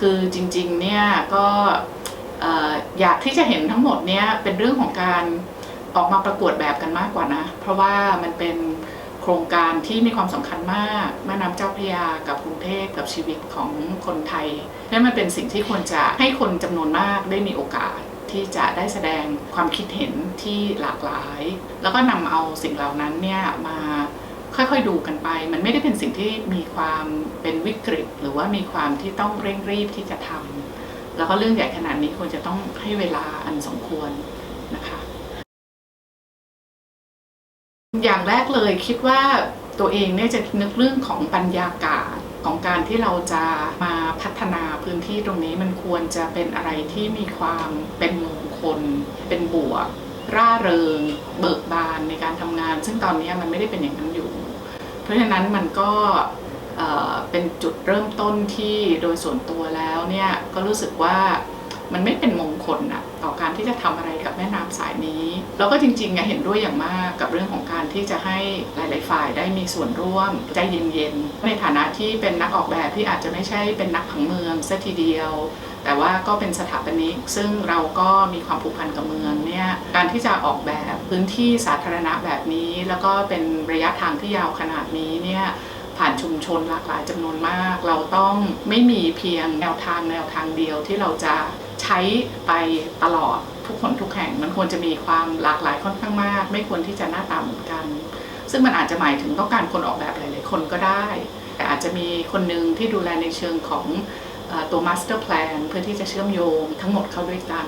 คือจริงๆเนี่ยก็เอ่อยากที่จะเห็นทั้งหมดเนี่ยเป็นเรื่องของการออกมาประกวดแบบกันมากกว่านะ เพราะว่ามันเป็นโครงการที่มีความสำคัญมากแม่น้ำเจ้าพระยากับกรุงเทพกับชีวิตของคนไทยนั่นมันเป็นสิ่งที่ควรจะให้คนจำนวนมากได้มีโอกาสที่จะได้แสดงความคิดเห็นที่หลากหลาย แล้วก็นำเอาสิ่งเหล่านั้นเนี่ยมา ค่อยๆดูกันไป มันไม่ได้เป็นสิ่งที่มีความเป็นวิกฤต หรือว่ามีความที่ต้องเร่งรีบที่จะทำแล้วก็เรื่องใหญ่ขนาดนี้ควรจะต้องให้เวลาอันสมควรนะคะ อย่างแรกเลยคิดว่าตัวเองเนี่ยจะนึกเรื่องของบรรยากาศของการที่เราจะมาพัฒนาพื้นที่ตรงนี้มันควรจะเป็นอะไรที่มีความเป็นมงคล เป็นบวก ร่าเริง เบิกบานในการทำงาน ซึ่งตอนนี้มันไม่ได้เป็นอย่างนั้นอยู่ ราะฉะนั้นมันก็เอ่อเป็นจุดเริ่มต้นที่โดยส่วนตัวแล้วเนี่ยก็รู้สึกว่า มันไม่เป็นมงคลอะต่อการที่จะทำอะไรกับแม่น้ำสายนี้ แล้วก็จริงๆเห็นด้วยอย่างมากกับเรื่องของการที่จะให้หลาย ๆ ฝ่ายได้มีส่วนร่วมใจเย็นๆในฐานะที่เป็นนักออกแบบที่อาจจะไม่ใช่เป็นนักผังเมืองซะทีเดียว แต่ว่าก็เป็นสถาปนิก ซึ่งเราก็มีความผูกพันกับเมืองเนี่ยการที่จะออกแบบพื้นที่สาธารณะแบบนี้ แล้วก็เป็นระยะทางที่ยาวขนาดนี้เนี่ยผ่านชุมชนหลากหลายจำนวนมาก เราต้องไม่มีเพียงแนวทางแนวทางเดียวที่เราจะ ช้ไปตลอดทุกคนทุกแห่ง มันควรจะมีความหลากหลายค่อนข้างมาก ไม่ควรที่จะหน้าตาเหมือนกัน ซึ่งมันอาจจะหมายถึงต้องการคนออกแบบหลาย ๆ คนก็ได้ แต่อาจจะมีคนหนึ่งที่ดูแลในเชิงของตัวมาสเตอร์แพลนเพื่อที่จะเชื่อมโยงทั้งหมดเข้าด้วยกัน